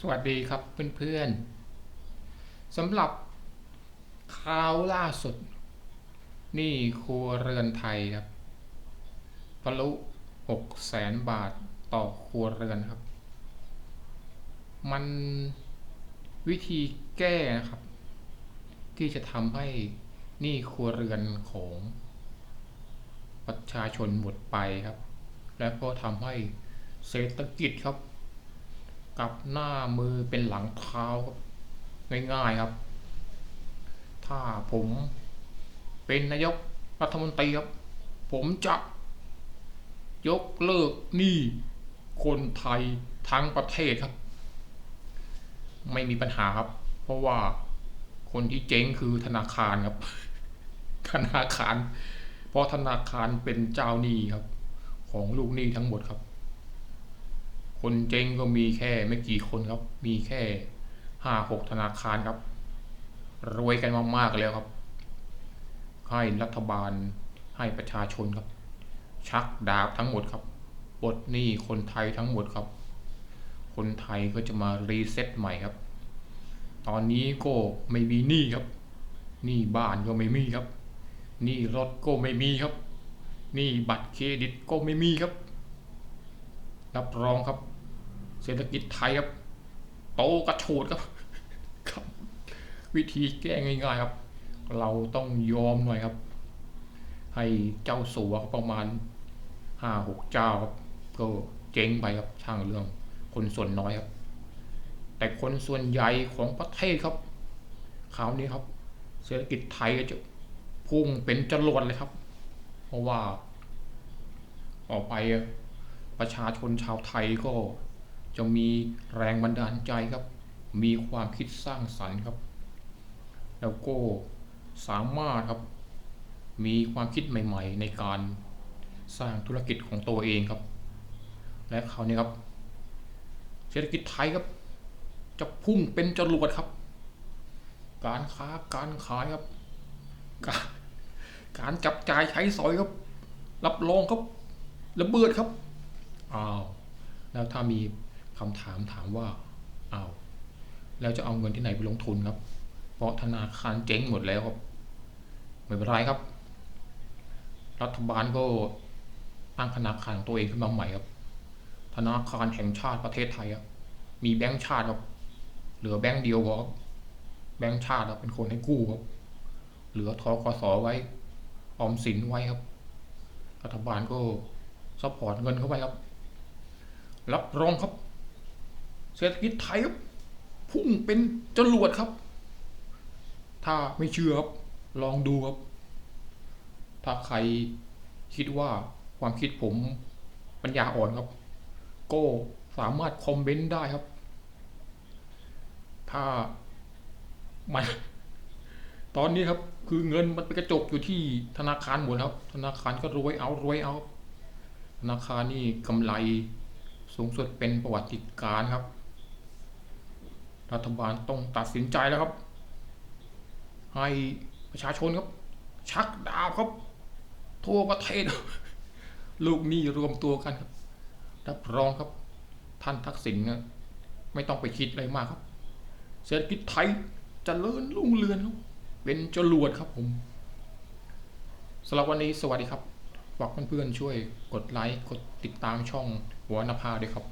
สวัสดีครับเพื่อนๆสำหรับข่าวล่าสุด นี่ครัวเรือนไทยครับทะลุหกแสนบาทต่อครัวเรือนครับ มันวิธีแก้นะครับ ที่จะทำให้นี้ครัวเรือนของประชาชนหมดไปครับ และก็ทำให้เศรษฐกิจครับ กับหน้ามือเป็นหลังเท้าครับง่ายๆครับ ถ้าผมเป็นนายกรัฐมนตรีครับ ผมจะยกเลิกหนี้คนไทยทั้งประเทศครับ ไม่มีปัญหาครับ เพราะว่าคนที่เจ๊งคือธนาคารครับ ธนาคาร เพราะธนาคารเป็นเจ้าหนี้ครับ ของลูกหนี้ทั้งหมดครับ คนเจ๊งก็มีแค่ไม่กี่คนครับ มีแค่ห้าหกธนาคารครับ รวยกันมากๆแล้วครับ ให้รัฐบาลให้ประชาชนครับ ชักดาบทั้งหมดครับปลดหนี้คนไทยทั้งหมดครับ คนไทยก็จะมารีเซ็ตใหม่ครับ ตอนนี้ก็ไม่มีหนี้ครับหนี้บ้านก็ไม่มีครับหนี้รถก็ไม่มีครับหนี้บัตรเครดิตก็ไม่มีครับ รับรองครับ เศรษฐกิจไทยครับ โตกระโฉดครับครับ วิธีแก้ง่ายๆครับ เราต้องยอมหน่อยครับ ให้เจ้าสัวรประมาณห้าหกเจ้าครับ ก็เจ๊งไปครับช่างเรื่องคนส่วนน้อยครับ แต่คนส่วนใหญ่ของประเทศครับคราวนี้ครับ เศรษฐกิจไทยก็จะพุ่งเป็นจรวดเลยครับ เพราะว่าต่อไปประชาชนชาวไทยก็ จะมีแรงบันดาลใจครับ มีความคิดสร้างสรรค์ครับ แล้วก็สามารถครับ มีความคิดใหม่ ๆ ในการสร้างธุรกิจของตัวเองครับ และคราวนี้ครับ เศรษฐกิจไทยครับ จะพุ่งเป็นจรวดครับ การค้าการขายครับ การการจับจ่ายใช้สอยครับ รับรองครับระเบิดครับอ้าวแล้วถ้ามี คำถามถามว่าเอาแล้วจะเอาเงินที่ไหนไปลงทุนครับ เพราะธนาคารเจ๊งหมดแล้วครับไม่เป็นไรครับ รัฐบาลก็ตั้งธนาคารของตัวเองขึ้นมาใหม่ครับ ธนาคารแห่งชาติประเทศไทยครับมีแบงก์ชาติครับ เหลือแบงก์เดียวครับแบงก์ชาติครับเป็นคนให้กู้ครับ เหลือทกสไว้ ออมสินไว้ครับ รัฐบาลก็ซัพพอร์ตเงินเข้าไปครับ รับรองครับ เศรษฐกิจไทยครับพุ่งเป็นจรวดครับ ถ้าไม่เชื่อครับ ลองดูครับ ถ้าใครคิดว่าความคิดผมปัญญาอ่อนครับ ก็สามารถคอมเมนต์ได้ครับ ถ้ามันตอนนี้ครับ คือเงินมันไปกระจกอยู่ที่ธนาคารหมดครับ ธนาคารก็รวยเอารวยเอา ธนาคารนี่กำไรสูงสุดเป็นประวัติการครับ รัฐบาลต้องตัดสินใจแล้วครับ ให้ประชาชนครับ ชักดาบครับ ทั่วประเทศ ลูกหนี้รวมตัวกันครับรับรองครับ ท่านทักษิณนะไม่ต้องไปคิดอะไรมากครับ เศรษฐกิจไทยจะเจริญรุ่งเรืองครับเป็นจรวดครับผมสำหรับวันนี้สวัสดีครับฝากเพื่อนๆช่วยกดไลค์กดติดตามช่องหัวนภาด้วยครับ